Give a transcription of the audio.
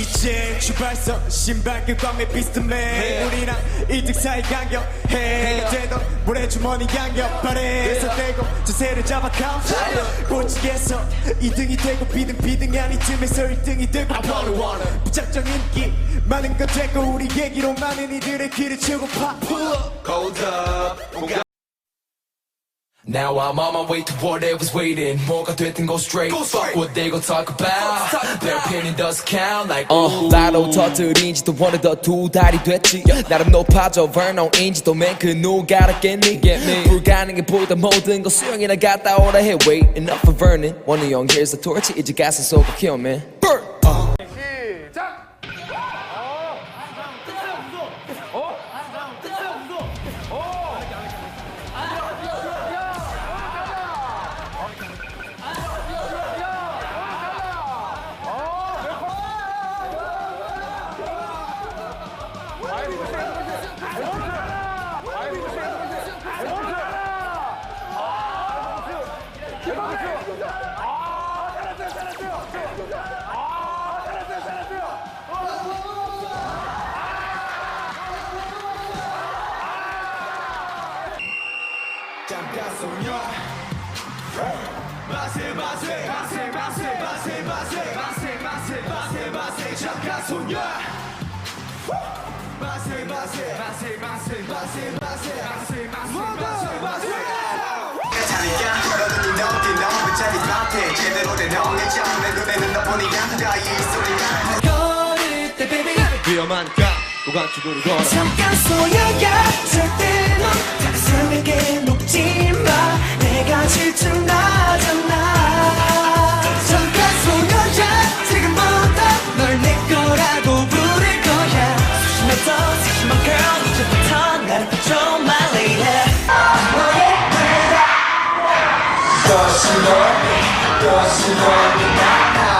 이제 출발선 신발끈 꽝매 비스트맨 우리랑 1등 사이 간격해. 그때도 모래주머니 양옆발에 손대고 자세를 잡아 카운트 꼴찌에서 2등이 되고 비등 비등 아닌 틈에서 1등이 되고 무작정 인기 많은 건 되고 우리 얘기로 많은 이들의 귀를 채우고 파 Hold up 뭔가 Now I'm on my way to what I was waiting. 뭐가 됐든 go straight. Go straight. Fuck what they gon' talk about. talk Their about. opinion doesn't count. Like 어, 나로 터뜨린지도 어느덧 두 달이 됐지 나름 높아져 verno인지도 맨그 누가 알았겠니 불가능해 보이던 모든 거 수영이나 갔다 오라 해 Wait enough for Vernon 원우 형 here's the torch 이제 가슴 쏟고 키워 man Burn! 잠깐 소녀 마세 마세 마세 마세 마세 마세 마세 마세 마세 마세 잠깐 소녀 마세 마세 마세 마세 마세 마세 마세 마세 마세 소리야 나의 소리야 때 baby 위험한 각오 감추고 걸어. 잠깐 소야야 절대 넌 당신에게 녹지 마. 내가 질증 나잖아. 잠깐 소야야 지금부터 널 내 거라고 부를 거야. 수심했어 수심한 이제부터 날 붙여 my lady 너의 내가 다시 널 다시 널 만나